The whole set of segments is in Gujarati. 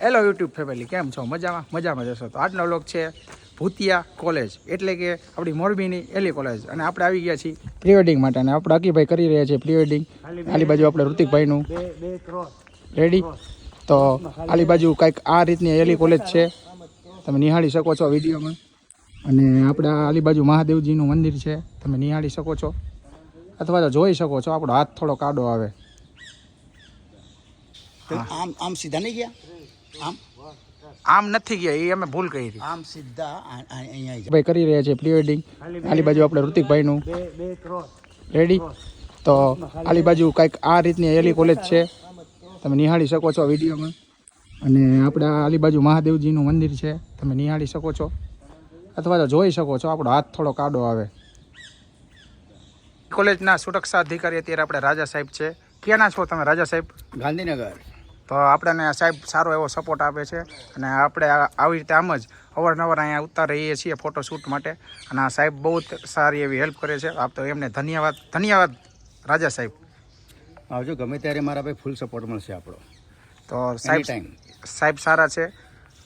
હેલો યુટ્યુબ ફેમિલી કેમ છો? મજામાં? મજામાં જશો. તો આજનો લોક છે ભૂતિયા કોલેજ એટલે કે આપણી મોરબીની એલી કોલેજ અને આપણે આવી ગયા છીએ પ્રી વેડિંગ માટે. અને આપણે અકીભાઈ કરી રહ્યા છીએ પ્રી વેડિંગ આલી બાજુ આપણે ઋતિકભાઈનું. રેડી તો આલી બાજુ કંઈક આ રીતની એલી કોલેજ છે. તમે નિહાળી શકો છો વિડીયોમાં. અને આપણા આલી બાજુ મહાદેવજીનું મંદિર છે. તમે નિહાળી શકો છો. અથવા તો જોઈ શકો છો. આપણો હાથ થોડો કાડો આવે. આમ આમ સીધા નહીં ગયા? આમ? આમ નથી ગયા એ અમે ભૂલ કરી આમ સીધા અહીંયા ભાઈ કરી રહ્યા છે પ્રી વેડિંગ આલી બાજુ આપણે ઋતિકભાઈનું. રેડી તો આલી બાજુ કંઈક આ રીતની એલી કોલેજ છે. તમે નિહાળી શકો છો વિડીયોમાં. અને આપણે આલી બાજુ મહાદેવજીનું મંદિર છે તમે નિહાળી શકો છો. અથવા તો જોઈ શકો છો આપણો હાથ થોડો કાડો આવે. કોલેજના સુરક્ષા અધિકારી અત્યારે આપણે રાજા સાહેબ છે. ક્યાંના છો તમે રાજા સાહેબ? ગાંધીનગર. તો આપણને સાહેબ સારો એવો સપોર્ટ આપે છે અને આપણે આવી રીતે આમ જ અવારનવાર અહીંયા ઉતાર રહીએ છીએ ફોટોશૂટ માટે. અને આ સાહેબ બહુ જ સારી એવી હેલ્પ કરે છે. આપ તો એમને ધન્યવાદ ધન્યવાદ રાજા સાહેબ. આવજો ગમે ત્યારે મારા ભાઈ ફૂલ સપોર્ટ મળશે આપણો. તો સાહેબ ટાઈમ સાહેબ સારા છે.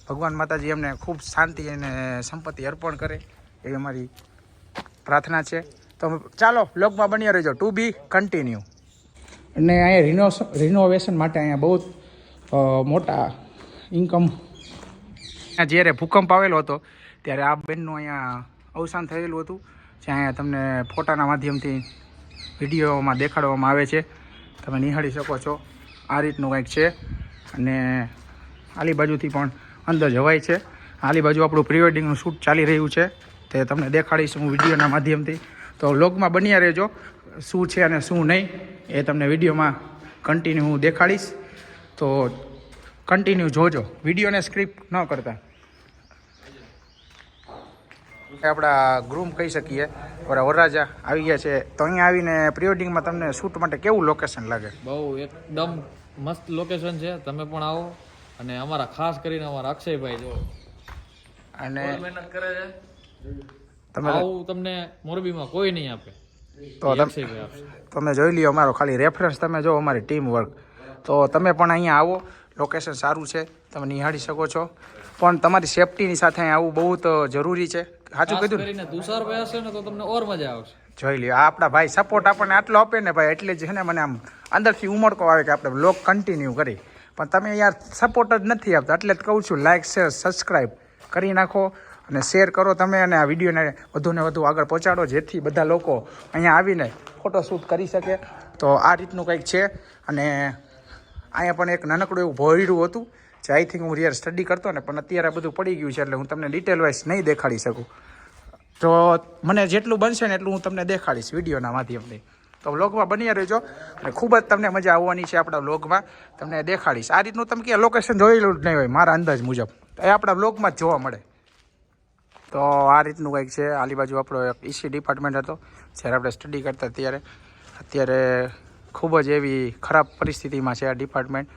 ભગવાન માતાજી એમને ખૂબ શાંતિ અને સંપત્તિ અર્પણ કરે એવી અમારી પ્રાર્થના છે. તો ચાલો બ્લોગમાં બન્યા રહેજો. ટુ બી કન્ટિન્યુ અને અહીંયા રિનો રિનોવેશન માટે અહીંયા બહુ મોટા ઇન્કમ જ્યારે ભૂકંપ આવેલો હતો, ત્યારે આ બેનનું અહીંયા અવસાન થયેલું હતું જે અહીંયા તમને ફોટાના માધ્યમથી વિડીયોમાં દેખાડવામાં આવે છે. તમે નિહાળી શકો છો. આ રીતનું કંઈક છે. અને આલી બાજુથી પણ અંદર જવાય છે. આલી બાજુ આપણું પ્રી વેડિંગનું શૂટ ચાલી રહ્યું છે. તે તમને દેખાડીશ હું વિડીયોના માધ્યમથી. તો વ્લોગમાં બન્યા રહેજો. શું છે અને શું નહીં, એ તમને વિડીયોમાં કન્ટિન્યુ હું દેખાડીશ. તો કન્ટિન્યુ જોજો. વિડીયોને સ્ક્રિપ્ટ ન કરતા. આપણા ગ્રૂમ કહી શકીએ. આપણા વરરાજા આવી ગયા છે. તો અહીંયા આવીને પ્રી વેડિંગમાં તમને શૂટ માટે કેવું લોકેશન લાગે? બહુ એકદમ મસ્ત લોકેશન છે. તમે પણ આવો. અને અમારા ખાસ કરીને અમારા અક્ષયભાઈ જો. અને મહેનત કરે છે? તમે આવું તમને મોરબીમાં કોઈ નહીં આપે. તો તમે તમે જોઈ લ્યો અમારો ખાલી રેફરન્સ તમે જો અમારી ટીમ વર્ક તો તમે પણ અહીંયા આવો. લોકેશન સારું છે. તમે નિહાળી શકો છો. પણ તમારી સેફટીની સાથે અહીંયા આવવું બહુ તો જરૂરી છે. સાચું કીધું ને? કરીને તુષારભાઈ હશે ને તો તમને ઓર મજા આવશે. જોઈ લ્યો આ આપણા ભાઈ સપોર્ટ આપણને આટલો આપે ને ભાઈ એટલે જ છે ને મને આમ અંદરથી ઉમળકો આવે કે આપણે બ્લોગ કન્ટિન્યુ કરી. પણ તમે યાર સપોર્ટ જ નથી આપતા. એટલે જ કહું છું લાઇક શેર સબસ્ક્રાઈબ કરી નાખો અને શેર કરો તમે અને આ વિડીયોને વધુને વધુ આગળ પહોંચાડો જેથી બધા લોકો અહીંયા આવીને ફોટોશૂટ કરી શકે. તો આ રીતનું કંઈક છે. અને અહીંયા પણ એક નાનકડું એવું ભોયડું હતું, જે આઈ થિંક હું રિયર સ્ટડી કરતો ને, પણ અત્યારે બધું પડી ગયું છે એટલે હું તમને ડિટેલ વાઇઝ નહીં દેખાડી શકું. તો મને જેટલું બનશે ને એટલું હું તમને દેખાડીશ વિડીયોના માધ્યમથી. તો વ્લોગમાં બની રહેજો અને ખૂબ જ તમને મજા આવવાની છે આપણા વ્લોગમાં તમને દેખાડીશ. આ રીતનું તમે કે લોકેશન જોયેલું જ નહીં હોય, મારા અંદાજ મુજબ. એ આપણા વ્લોગમાં જ જોવા મળે. તો આ રીતનું કંઈક છે. આલી બાજુ આપણો એક ઈસી ડિપાર્ટમેન્ટ હતો. જ્યારે આપણે સ્ટડી કરતા ત્યારે, અત્યારે ખૂબ જ એવી ખરાબ પરિસ્થિતિમાં છે આ ડિપાર્ટમેન્ટ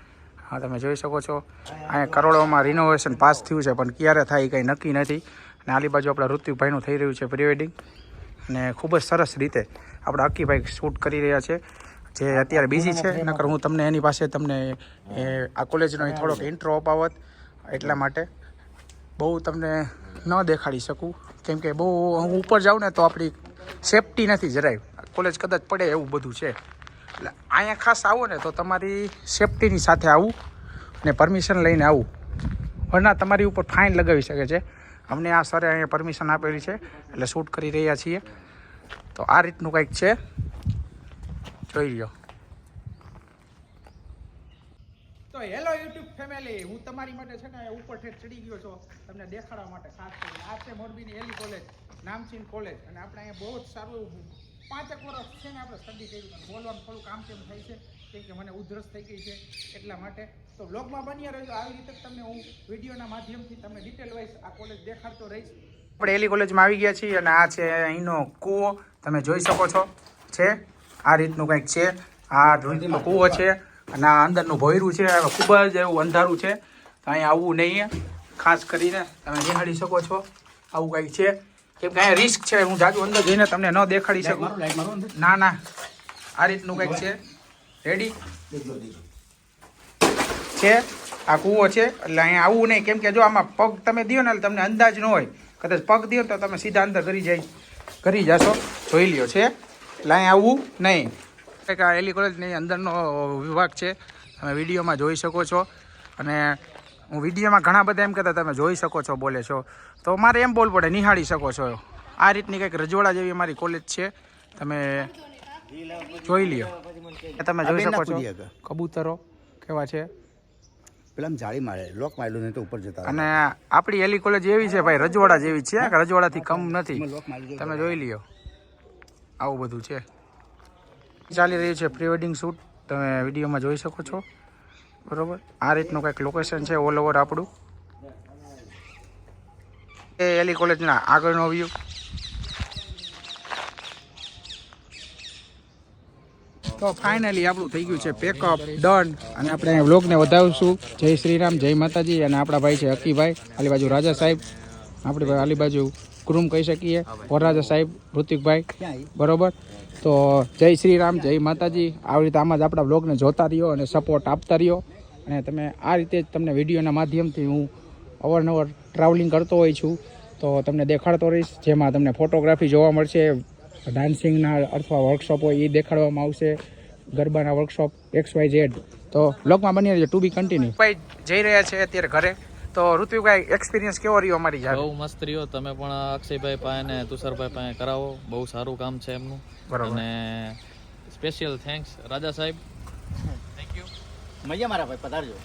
હા, તમે જોઈ શકો છો. અહીંયા કરોડોમાં રિનોવેશન પાસ થયું છે, પણ ક્યારે થાય કંઈ નક્કી નથી. અને આલી બાજુ આપણા ઋત્યુભાઈનું થઈ રહ્યું છે પ્રિવેડિંગ અને ખૂબ જ સરસ રીતે આપણા અક્કીભાઈ શૂટ કરી રહ્યા છે. જે અત્યારે બિઝી છે, નકર હું તમને એની પાસે તમને આ કોલેજનો થોડોક ઇન્ટ્રો અપાવત એટલા માટે. બહુ તમને ન દેખાડી શકું. કેમ કે બહુ, હું ઉપર જાઉં ને તો આપણી સેફટી નથી જરાય. કોલેજ કદાચ પડે એવું બધું છે. એટલે અહીંયા ખાસ આવો ને તો તમારી સેફટીની સાથે આવું અને પરમિશન લઈને આવું. વરના તમારી ઉપર ફાઇન લગાવી શકે છે. અમને આ સરે અહીંયા પરમિશન આપેલી છે, એટલે શૂટ કરી રહ્યા છીએ. તો આ રીતનું કંઈક છે. જોઈ લો તો હેલો યુટ્યુબ ફેમિલી, હું તમારી માટે છે ને ઉપર ઠેઠ ચડી ગયો છો. તમને દેખાડવા માટે ખાસ આ છે મોરબીની એલી કોલેજ, નામચીન કોલેજ. અને આપણે અહીંયા બહુ જ સારું પાંચેક વર્ષ છે ને આપણે સ્ટડી કર્યું પણ બોલવાનું થોડું કામ તેમ થાય છે. કેમ કે મને ઉધરસ થઈ ગઈ છે એટલા માટે. તો બ્લોગમાં બન્યા રહેજો. આવી રીતે તમને હું વિડીયોના માધ્યમથી તમને ડિટેલ વાઇઝ આ કોલેજ દેખાડતો રહીશ. આપણે એલી કોલેજમાં આવી ગયા છીએ અને આ છે અહીંનો કૂવો. તમે જોઈ શકો છો. છે. આ રીતનું કંઈક છે. આ રીતનો કૂવો છે અને આ અંદરનું ભોયરું છે. ખૂબ જ એવું અંધારું છે. તો અહીં આવવું નહીં. ખાસ કરીને તમે નિહાળી શકો છો. આવું કંઈક છે. કેમ કે અહીંયા રિસ્ક છે હું જાજુ અંદર જઈને તમને ન દેખાડી શકું. ના ના. આ રીતનું કંઈક છે. રેડી છે? આ કૂવો છે? એટલે અહીંયા આવવું નહીં. કેમ કે જો આમાં પગ તમે દો ને તમને અંદાજ ન હોય. કદાચ પગ દો તો તમે સીધા અંદર કરી જાય. કરી જશો. જોઈ લ્યો છે? એટલે અહીંયા આવવું નહીં. કંઈક આ એલી કોલેજની અંદરનો વિભાગ છે. તમે વિડીયોમાં જોઈ શકો છો. અને હું વિડીયોમાં ઘણા બધા એમ કહેતા તમે જોઈ શકો છો બોલે છો. તો મારે એમ બોલ પડે નિહાળી શકો છો. આ રીતની કંઈક રજવાડા જેવી અમારી કોલેજ છે. તમે જોઈ લ્યો. તમે જોઈ શકો છો. કબૂતરો કેવા છે? પેલા જાળી મારે લોક મારેલું નહીં તો ઉપર જતા અને આપણી એલી કોલેજ એવી છે ભાઈ રજવાડા જેવી છે રજવાડાથી કમ નથી. તમે જોઈ લ્યો. આવું બધું છે. ચાલી રહ્યું છે પ્રી વેડિંગ શૂટ તમે વિડીયોમાં જોઈ શકો છો. બરોબર? આ રીતનું કંઈક લોકેશન છે ઓલ ઓવર આપણું. એ એલી કોલેજના આગળનો વ્યૂ તો ફાઇનલી આપણું થઈ ગયું છે પેકઅપ ડન અને આપણે અહીંયા વ્લોગને વધાવીશું. જય શ્રીરામ, જય માતાજી અને આપણા ભાઈ છે હકીભાઈ આલી બાજુ રાજા સાહેબ. આપણી આલી બાજુ ક્રૂમ કહી શકીએ. વરરાજા સાહેબ, ઋતિકભાઈ. બરોબર? તો જય શ્રી રામ જય માતાજી. આવી રીતે આમાં જ આપણા બ્લોગને જોતા રહ્યો અને સપોર્ટ આપતા રહ્યો. અને તમે આ રીતે જ તમને વિડીયોના માધ્યમથી હું અવારનવાર ટ્રાવેલિંગ કરતો હોઈ છું તો તમને દેખાડતો રહીશ. જેમાં તમને ફોટોગ્રાફી જોવા મળશે ડાન્સિંગના અથવા વર્કશોપ હોય એ દેખાડવામાં આવશે ગરબાના વર્કશોપ એક્સ વાય ઝેડ તો બ્લોગમાં બની રહેજો ટુ બી કન્ટિન્યુ ભાઈ જઈ રહ્યા છે અત્યારે ઘરે. તો ઋત્વિકભાઈ એક્સપિરિયન્સ કેવો રહ્યો અમારી જાત બહુ મસ્ત રહ્યો. તમે પણ અક્ષયભાઈ પાસે ને તુષારભાઈ પાસે કરાવો. બહુ સારું કામ છે એમનું. બરોબર. અને સ્પેશિયલ થેન્ક્સ રાજા સાહેબ મજા મારા ભાઈ પધારજો.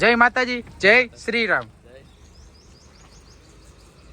જય માતાજી જય શ્રી રામ